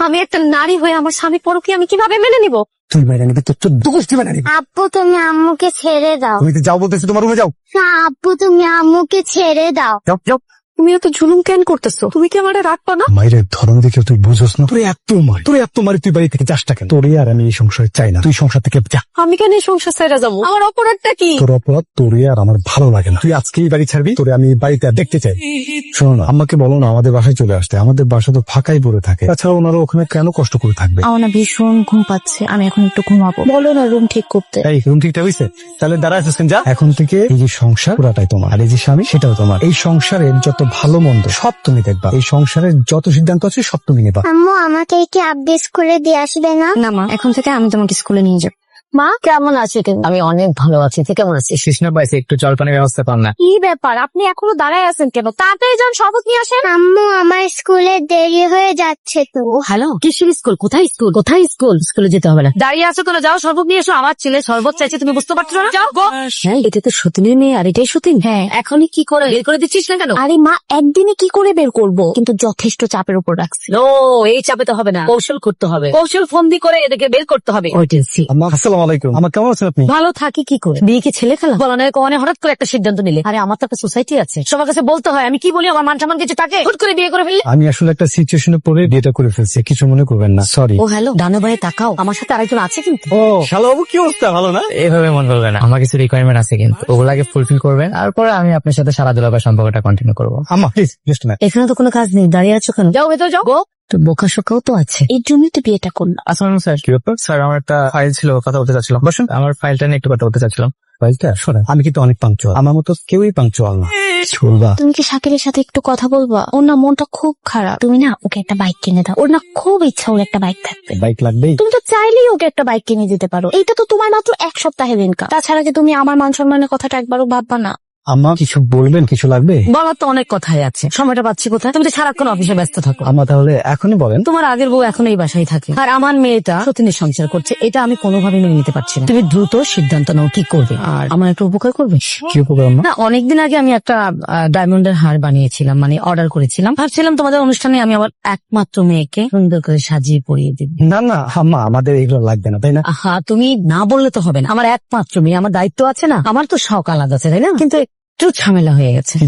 আমি একটা নারী হয়ে আমার স্বামী পরকে আমি কীভাবে মেনে নিব? তুই মেনে নিবি তোর চোদ্দ গোষ্ঠী মেনে নিবি আব্বু তুমি আম্মুকে ছেড়ে দাও। তুমি তো যাও বলতেছি তোমার রুমে যাও। আব্বু তুমি আম্মুকে ছেড়ে দাও। যাও যাও। তুমি এত জুলুম কেন করতেছো? তুমি কি আমারে রাখবা না? মায়ের ধরন দেখে তুই বুঝোস না। তোর এত মারি। তোর এত মারি তুই বাড়ি থেকে যাসটা কেন? তোরই আর আমি এই সংসারে চাই না। তুই সংসার থেকে যা। আমি কেন এই সংসার ছেড়ে যাব? আমার অপরাধটা কি? তোর অপরাধ তোরই আর আমার ভালো লাগে না। তুই আজকেই বাড়ি ছাড়বি তোরে আমি বাড়িতে আর দেখতে চাই। শোনো না আমাকে বলো না আমাদের বাসায় চলে আসতে। আমাদের বাসা তো ফাঁকাই পড়ে থাকে। তাছাড়া ওনারা ওখানে কেন কষ্ট করে থাকবে? আমার না ভীষণ ঘুম পাচ্ছে আমি এখন একটু ঘুমাবো। বলো না রুম ঠিক করতে। এই রুম ঠিকঠাক হয়েছে তাহলে দাঁড়া আছিস কেন? যা। এখন থেকে এই যে সংসার পুরাটাই তোমার। আর এই যে স্বামী সেটাও তোমার। এই সংসারের যত ভালো মন্দ। সব তুমি দেখবা। এই সংসারের যত সিদ্ধান্ত আছে সব তুমি নেবা। আম্মু আমাকে কি আপডেট স্কুলে দিয়ে আসবে না? না মা এখন থেকে আমি তোমাকে স্কুলে নিয়ে যাব। মা? কেমন আছে আমি অনেক ভালো আছি। তুই কেমন আছিস? কৃষ্ণা পাইছে একটু জলপানের ব্যবস্থা পান না। কি ব্যাপার? আপনি এখনও দাঁড়ায় আছেন কেন? তাড়াতাড়ি যান শপথ নিয়ে আসেন। আম্মু আমার স্কুলে দেরি হয়ে যাচ্ছে তো। হ্যালো কিসের স্কুল? কোথায় স্কুল? কোথায় স্কুল? স্কুলে যেতে হবে না। দাঁড়িয়ে আছো কেন? যাও শরবত নিয়ে এসো। আমার ছেলে শরবত চাইছে তুমি বুঝতে পারছ না? যাও গো। হ্যাঁ এটা তো সতীনের মেয়ে আর এটাই সতীন? হ্যাঁ। এখনই কি করে? বের করে দিচ্ছিস না কেন? আরে মা একদিনে কি করে বের করব? কিন্তু যথেষ্ট চাপের উপর রাখছি। ও এই চাপে তো হবে না। কৌশল করতে হবে। কৌশল ফন্দি করে এদেরকে বের করতে হবে। ওইটেন্সি আম্মা আসসালামু আলাইকুম। আমার কেমন আছেন আপনি? ভালো থাকি কি করে? বিয়ে কি ছেলে খেলা বলা নয় কনে হঠাৎ করে একটা সিদ্ধান্ত নিলে। আরে আমার তো একটা সোসাইটি আছে। সবার কাছে বলতে হয় আমি কি বলি আমার মান সম্মান কিছু থাকে হুট করে বিয়ে করে ফেললে? আমি আসলে একটা সিচুয়েশনে পড়ে বিয়েটা করে ফেলছি কিছু মনে করবেন না সরি ও হ্যালো ডানে বায়ে তাকাও আমার সাথে আরেকজন আছে কিন্তু। ও শালা কি অবস্থা? ভালো না? এইভাবে মন করবে না। আমার কিছু রিকোয়ারমেন্ট আছে কিন্তু। ওগুলাকে ফুলফিল করবেন তারপরে আমি আপনার সাথে সারা দুলাবার সম্পর্কটা কন্টিনিউ করব। আম্মা প্লিজ না এখানে তো কোনো কাজ নেই দাঁড়িয়ে আছো কেন? যাও ভেতর যাও। গো। তো বোকা শোকাও তো আছে। এর জন্যই তো বিয়েটা করলাম আসসালাম স্যার। কি ব্যাপার? স্যার আমার একটা ফাইল ছিল কথা বলতে চাচ্ছিলাম। বসুন। আমার ফাইলটা নিয়ে একটু কথা বলতে চাচ্ছিলাম। ফাইলটা শোনেন। আমি কিন্তু অনেক পাংচুয়াল আমার মতো কেউই পাংচুয়াল না। বলবা তুমি কি শাকিলের সাথে একটু কথা বলবা? ওর না মনটা খুব খারাপ। তুমি না ওকে একটা বাইক কিনে দাও। ওর না খুব ইচ্ছা ওর একটা বাইক থাকবে বাইক লাগবে তুমি তো চাইলেই ওকে একটা বাইক কিনে দিতে পারো। এইটা তো তোমার মাত্র এক সপ্তাহের ইনকাম তাছাড়া কি তুমি আমার মান সম্মানের কথাটা একবারও ভাববা না? আম্মা কিছু বলবেন? কিছু লাগবে? বলার তো অনেক কথাই আছে। সময়টা পাচ্ছি কোথায়? তুমি তো সারাক্ষণ অফিসে ব্যস্ত থাকো। আম্মা তাহলে এখনই বলেন। তোমার আগের বউ এখন এই বাসায় থাকে। আর আমার মেয়েটা সতীনের সংসার করছে এটা আমি কোনোভাবে মেনে নিতে পারছি না। তুমি দ্রুত সিদ্ধান্ত নাও কি করবে। আর? আমার একটা উপকার করবে? কি উপকার আম্মা? না অনেকদিন আগে আমি একটা ডায়মন্ডের হার বানিয়েছিলাম মানে অর্ডার করেছিলাম। ভাবছিলাম তোমাদের অনুষ্ঠানে আমি আমার একমাত্র মেয়েকে সুন্দর করে সাজিয়ে পরিয়ে দিব। না না আম্মা আমাদের এগুলো লাগবে না তাই না? আহা তুমি না বললে তো হবে না। আমার একমাত্র মেয়ে আমার দায়িত্ব আছে না? আমার তো শখ আলাদা আছে তাই না? কিন্তু একটু ঝামেলা হয়ে গেছে। কি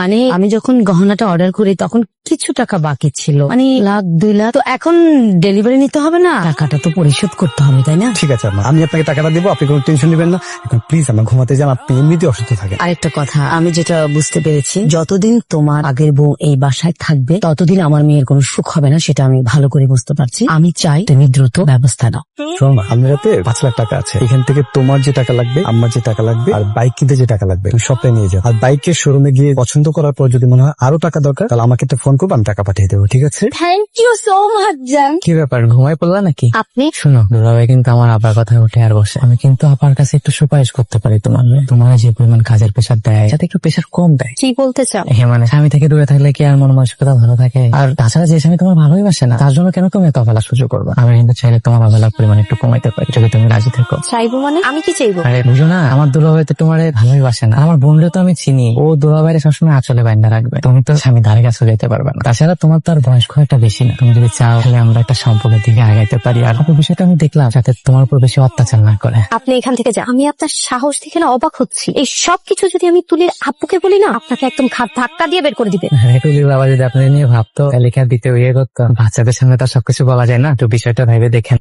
মানে আমি যখন গহনাটা অর্ডার করি তখন কিছু টাকা বাকি ছিল। মানে লাখ দুই লাখ। তো এখন ডেলিভারি নিতে হবে না। টাকাটা তো পরিশোধ করতে হবে তাই না? ঠিক আছে আম্মা আমি আপনাকে টাকাটা দেবো আপনি কোনো টেনশন নেবেন না। এখন প্লিজ আমার ঘুমাতে যান আপনি এমনিতে অসুস্থ থাকেন। আরেকটা কথা আমি যেটা বুঝতে পেরেছি যতদিন তোমার আগের বউ এই বাসায় থাকবে ততদিন আমার মেয়ের কোনো সুখ হবে না সেটা আমি ভালো করে বুঝতে পারছি। আমি চাই তুমি দ্রুত ব্যবস্থা নাও। শোনো না আমার হাতে পাঁচ লাখ টাকা আছে। এখান থেকে তোমার যে টাকা লাগবে আমার যে টাকা লাগবে আর বাইক কিনতে যে টাকা লাগবে তুমি সবটাই নিয়ে যাও আর বাইকের শোরুমে গিয়ে পছন্দ করার পর যদি মনে হয় আরও টাকা দরকার তাহলে আমাকে একটা ফোন করব আমি টাকা পাঠিয়ে দেবো ঠিক আছে? থ্যাংক ইউ সো মাচ জান কি ব্যাপার ঘুমাই পড়লা নাকি? আপনি? শুনো দুলাভাই কিন্তু আমার আবার কথায় উঠে আর বসে। আমি কিন্তু আপার কাছে একটু সুপারিশ করতে পারি তোমার। তোমার যে পরিমাণ কাজের প্রেশার দেয় যাতে একটু প্রেশার কম দেয়। কি বলতে চাও। হ্যাঁ মানে স্বামী থেকে দূরে থাকলে কি আর মন মানসিকতা ভালো থাকে? আর তাছাড়া যে স্বামী তোমার ভালোই বাসে না তার জন্য কেন তুমি এত অবহেলা সহ্য করবে? আমি কিন্তু চাইলে তোমার অবহেলার পরিমাণ একটু কমাইতে পারি যদি তুমি রাজি থাকো। চাইব মানে? আমি কি চাইব? আরে বুঝো না আমার দুলাভাই তো তোমার ভালোই বাসে না। আমার বোনরে তো আমি চিনি। ও দুলাভাইরে সবসময় আচলে বাইন্দা রাখবে। তুমি তো স্বামী ধারে কাছে যেতে পারবে না। তাছাড়া তোমার তো আর বয়স খুব একটা বেশি না। তুমি যদি চাও তাহলে আমরা একটা সম্পর্কের দিকে আগাইতে পারি। আর বিষয়টা আমি দেখলাম যাতে তোমার উপর বেশি অত্যাচার না করে। আপনি এখান থেকে যান আমি আপনার সাহস দেখে না অবাক হচ্ছি। এই সব কিছু যদি আমি তুলির আব্বুকে বলি না আপনাকে একদম ধাক্কা দিয়ে বের করে দিবে। রেটুলি বাবা যদি আপনি নিয়ে ভাবতো তাহলে কি আর দ্বিতীয় ইয়ে করতো? বাচ্চাদের সামনে তার সবকিছু বলা যায় না। একটু বিষয়টা ভেবে দেখেন।